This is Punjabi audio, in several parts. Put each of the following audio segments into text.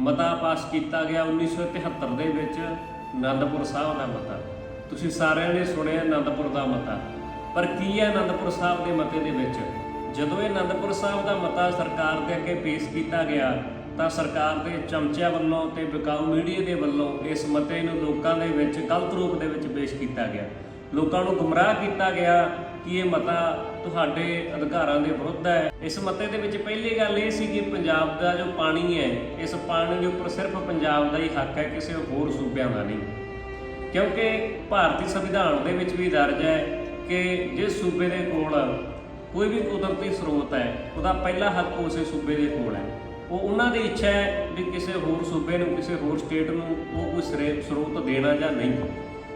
ਮਤਾ ਪਾਸ ਕੀਤਾ ਗਿਆ 1973 ਦੇ ਵਿੱਚ ਆਨੰਦਪੁਰ ਸਾਹਿਬ ਦਾ ਮਤਾ। ਤੁਸੀਂ ਸਾਰਿਆਂ ਨੇ ਸੁਣਿਆ ਆਨੰਦਪੁਰ ਦਾ ਮਤਾ। ਪਰ ਕੀ ਹੈ ਆਨੰਦਪੁਰ ਸਾਹਿਬ ਦੇ ਮਤੇ ਦੇ ਵਿੱਚ? ਜਦੋਂ ਇਹ ਆਨੰਦਪੁਰ ਸਾਹਿਬ ਦਾ ਮਤਾ ਸਰਕਾਰ ਦੇ ਅੱਗੇ ਪੇਸ਼ ਕੀਤਾ ਗਿਆ, ਤਾਂ ਸਰਕਾਰ ਦੇ ਚਮਚਿਆਂ ਵੱਲੋਂ ਤੇ ਵਿਕਾਊ ਮੀਡੀਆ ਦੇ ਵੱਲੋਂ ਇਸ ਮਤੇ ਨੂੰ ਲੋਕਾਂ ਦੇ ਵਿੱਚ ਗਲਤ ਰੂਪ ਦੇ ਵਿੱਚ ਪੇਸ਼ ਕੀਤਾ ਗਿਆ। ਲੋਕਾਂ ਨੂੰ ਗੁੰਮਰਾਹ ਕੀਤਾ ਗਿਆ ਕਿ ਇਹ ਮਤਾ ਤੁਹਾਡੇ ਅਧਿਕਾਰਾਂ ਦੇ ਵਿਰੁੱਧ ਹੈ। ਇਸ ਮਤੇ ਦੇ ਵਿੱਚ ਪਹਿਲੀ ਗੱਲ ਇਹ ਸੀ ਕਿ ਪੰਜਾਬ ਦਾ ਜੋ ਪਾਣੀ ਹੈ, ਇਸ ਪਾਣੀ ਦੇ ਉੱਪਰ ਸਿਰਫ ਪੰਜਾਬ ਦਾ ਹੀ ਹੱਕ ਹੈ, ਕਿਸੇ ਹੋਰ ਸੂਬਿਆਂ ਦਾ ਨਹੀਂ। ਕਿਉਂਕਿ ਭਾਰਤੀ ਸੰਵਿਧਾਨ ਦੇ ਵਿੱਚ ਵੀ ਦਰਜ ਹੈ ਕਿ ਜਿਸ ਸੂਬੇ ਦੇ ਕੋਲ ਕੋਈ ਵੀ ਕੁਦਰਤੀ ਸਰੋਤ ਹੈ, ਉਹਦਾ ਪਹਿਲਾ ਹੱਕ ਉਸੇ ਸੂਬੇ ਦੇ ਕੋਲ ਹੈ। ਉਹ ਉਹਨਾਂ ਦੀ ਇੱਛਾ ਹੈ ਵੀ ਕਿਸੇ ਹੋਰ ਸੂਬੇ ਨੂੰ, ਕਿਸੇ ਹੋਰ ਸਟੇਟ ਨੂੰ ਉਹ ਕੋਈ ਸਰੇ- ਸਰੋਤ ਦੇਣਾ ਜਾਂ ਨਹੀਂ।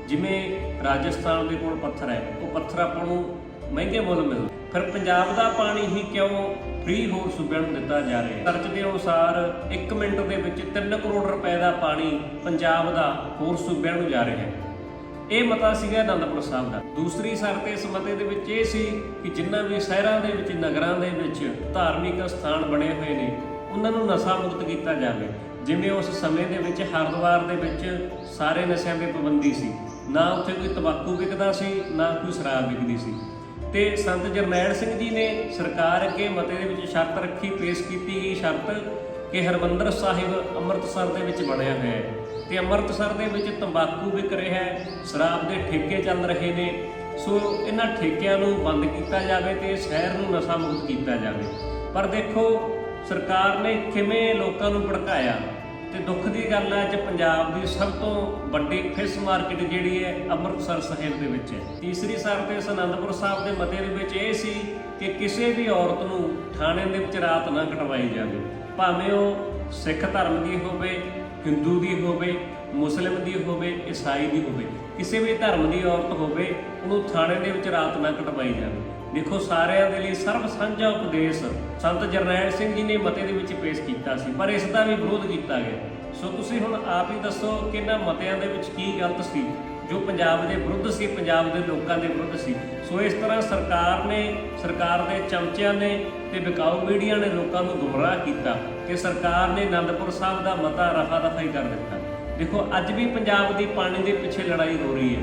ਜਿਵੇਂ ਰਾਜਸਥਾਨ ਦੇ ਕੋਲ ਪੱਥਰ ਹੈ, ਉਹ ਪੱਥਰ ਆਪਾਂ ਨੂੰ ਮਹਿੰਗੇ ਮੁੱਲ ਮਿਲਦਾ ਫਿਰ ਪੰਜਾਬ ਦਾ ਪਾਣੀ ਹੀ ਕਿਉਂ ਫ੍ਰੀ ਹੋਰ ਸੂਬਿਆਂ ਨੂੰ ਦਿੱਤਾ ਜਾ ਰਿਹਾ ਹੈ? ਸਰਚ ਦੇ ਅਨੁਸਾਰ 1 ਮਿੰਟ ਦੇ ਵਿੱਚ 3 ਕਰੋੜ ਰੁਪਏ ਦਾ ਪਾਣੀ ਪੰਜਾਬ ਦਾ ਹੋਰ ਸੂਬਿਆਂ ਨੂੰ ਜਾ ਰਿਹਾ ਹੈ। ਇਹ ਮਤਾ ਸੀਗਾ ਅਨੰਦਪੁਰ ਸਾਹਿਬ ਦਾ। ਦੂਸਰੀ ਸ਼ਰਤ ਇਸ ਮਤੇ ਦੇ ਵਿੱਚ ਇਹ ਸੀ ਕਿ ਜਿੰਨਾ ਵੀ ਸ਼ਹਿਰਾਂ ਦੇ ਵਿੱਚ, ਨਗਰਾਂ ਦੇ ਵਿੱਚ ਧਾਰਮਿਕ ਸਥਾਨ ਬਣੇ ਹੋਏ ਨੇ ਉਹਨਾਂ ਨੂੰ ਨਸ਼ਾ ਮੁਕਤ ਕੀਤਾ ਜਾਵੇ। ਜਿਵੇਂ ਉਸ ਸਮੇਂ ਦੇ ਵਿੱਚ ਹਰਿਦੁਆਰ ਦੇ ਵਿੱਚ ਸਾਰੇ ਨਸ਼ਿਆਂ ਤੇ ਪਾਬੰਦੀ ਸੀ। ਨਾ ਉੱਥੇ ਕੋਈ ਤੰਬਾਕੂ ਵਿਕਦਾ ਸੀ, ਨਾ ਕੋਈ ਸ਼ਰਾਬ ਵਿਕਦੀ ਸੀ। ਤੇ ਸੰਤ ਜਰਨੈਲ ਸਿੰਘ ਜੀ ਨੇ ਸਰਕਾਰ ਅੱਗੇ ਮਤੇ ਦੇ ਵਿੱਚ ਸ਼ਰਤ ਰੱਖੀ, ਪੇਸ਼ ਕੀਤੀ ਗਈ ਸ਼ਰਤ ਕਿ ਹਰਮੰਦਰ ਸਾਹਿਬ ਅੰਮ੍ਰਿਤਸਰ ਦੇ ਵਿੱਚ ਬਣਿਆ ਹੋਇਆ ਹੈ। ਤੇ ਅੰਮ੍ਰਿਤਸਰ ਦੇ ਵਿੱਚ ਤੰਬਾਕੂ ਵਿਕ ਰਿਹਾ ਹੈ, ਸ਼ਰਾਬ ਦੇ ਠੇਕੇ ਚੱਲ ਰਹੇ ਨੇ। ਸੋ ਇਹਨਾਂ ਠੇਕਿਆਂ ਨੂੰ ਬੰਦ ਕੀਤਾ ਜਾਵੇ ਤੇ ਸ਼ਹਿਰ ਨੂੰ ਨਸ਼ਾ ਮੁਕਤ ਕੀਤਾ ਜਾਵੇ। ਪਰ ਦੇਖੋ ਸਰਕਾਰ ਨੇ ਕਿਵੇਂ ਲੋਕਾਂ ਨੂੰ ਭੜਕਾਇਆ ਤੇ ਦੁੱਖ ਦੀ ਗੱਲ ਹੈ ਅੱਜ ਪੰਜਾਬ ਦੀ ਸਭ ਤੋਂ ਵੱਡੀ ਫਿਸ਼ ਮਾਰਕੀਟ ਜਿਹੜੀ ਹੈ ਅੰਮ੍ਰਿਤਸਰ ਸਾਹਿਬ ਦੇ ਵਿੱਚ ਹੈ। ਤੀਸਰੀ ਸ਼ਰਤ ਇਸ ਅਨੰਦਪੁਰ ਸਾਹਿਬ ਦੇ ਮਤੇ ਦੇ ਵਿੱਚ ਇਹ ਸੀ ਕਿ ਕਿਸੇ ਵੀ ਔਰਤ ਨੂੰ ਥਾਣੇ ਦੇ ਵਿੱਚ ਰਾਤ ਨਾ ਕਟਵਾਈ ਜਾਵੇ। ਭਾਵੇਂ ਉਹ ਸਿੱਖ ਧਰਮ ਦੀ ਹੋਵੇ, ਹਿੰਦੂ ਦੀ ਹੋਵੇ ਮੁਸਲਿਮ ਦੀ ਹੋਵੇ, ਈਸਾਈ ਦੀ ਹੋਵੇ, ਕਿਸੇ ਵੀ ਧਰਮ ਦੀ ਔਰਤ ਹੋਵੇ, ਉਹਨੂੰ ਥਾਣੇ ਦੇ ਵਿੱਚ ਰਾਤ ਨਾ ਕਟਵਾਈ ਜਾਵੇ। ਦੇਖੋ ਸਾਰਿਆਂ ਦੇ ਲਈ ਸਰਬ ਸਾਂਝਾ ਉਪਦੇਸ਼ ਸੰਤ ਜਰਨੈਲ ਸਿੰਘ ਜੀ ਨੇ ਮਤੇ ਦੇ ਵਿੱਚ ਪੇਸ਼ ਕੀਤਾ ਸੀ, ਪਰ ਇਸ ਦਾ ਵੀ ਵਿਰੋਧ ਕੀਤਾ ਗਿਆ। ਸੋ ਤੁਸੀਂ ਹੁਣ ਆਪ ਹੀ ਦੱਸੋ ਕਿ ਇਹਨਾਂ ਮਤਿਆਂ ਦੇ ਵਿੱਚ ਕੀ ਗਲਤ ਸੀ, ਜੋ ਪੰਜਾਬ ਦੇ ਵਿਰੁੱਧ ਸੀ, ਪੰਜਾਬ ਦੇ ਲੋਕਾਂ ਦੇ ਵਿਰੁੱਧ ਸੀ। ਸੋ ਇਸ ਤਰ੍ਹਾਂ ਸਰਕਾਰ ਨੇ, ਸਰਕਾਰ ਦੇ ਚਮਚਿਆਂ ਨੇ ਤੇ ਵਿਕਾਊ ਮੀਡੀਆ ਨੇ ਲੋਕਾਂ ਨੂੰ ਗੁੰਮਰਾਹ ਕੀਤਾ ਕਿ ਸਰਕਾਰ ਨੇ ਆਨੰਦਪੁਰ ਸਾਹਿਬ ਦਾ ਮਤਾ ਰਫਾ ਦਫਾਈ ਕਰ ਦਿੱਤਾ। ਦੇਖੋ, ਅੱਜ ਵੀ ਪੰਜਾਬ ਦੀ ਪਾਣੀ ਦੇ ਪਿੱਛੇ ਲੜਾਈ ਹੋ ਰਹੀ ਹੈ।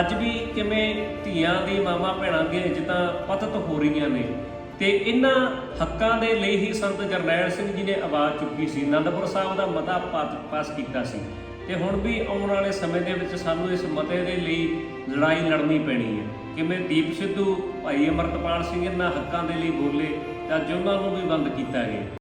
ਅੱਜ ਵੀ ਕਿਵੇਂ ਧੀਆਂ ਦੀ ਮਾਮਾ ਭੈਣਾਂ ਦੀਆਂ ਇੱਜ਼ਤਾਂ ਪਤਤ ਹੋ ਰਹੀਆਂ ਨੇ। ਤੇ ਇਹਨਾਂ ਹੱਕਾਂ ਦੇ ਲਈ ਹੀ ਸੰਤ ਜਰਨੈਲ ਸਿੰਘ ਜੀ ਨੇ ਆਵਾਜ਼ ਚੁੱਕੀ ਸੀ। ਅਨੰਦਪੁਰ ਸਾਹਿਬ ਦਾ ਮਤਾ ਪਾ- ਪਾਸ ਕੀਤਾ ਸੀ। ਤੇ ਹੁਣ ਵੀ ਆਉਣ ਵਾਲੇ ਸਮੇਂ ਦੇ ਵਿੱਚ ਸਾਨੂੰ ਇਸ ਮਤੇ ਦੇ ਲਈ ਲੜਾਈ ਲੜਨੀ ਪੈਣੀ ਹੈ। ਕਿਵੇਂ ਦੀਪ ਸਿੱਧੂ, ਭਾਈ ਅਮਰਤਪਾਲ ਸਿੰਘ ਇਹਨਾਂ ਹੱਕਾਂ ਦੇ ਲਈ ਬੋਲੇ, ਤਾਂ ਅੱਜ ਉਹਨਾਂ ਨੂੰ ਵੀ ਬੰਦ ਕੀਤਾ ਗਿਆ।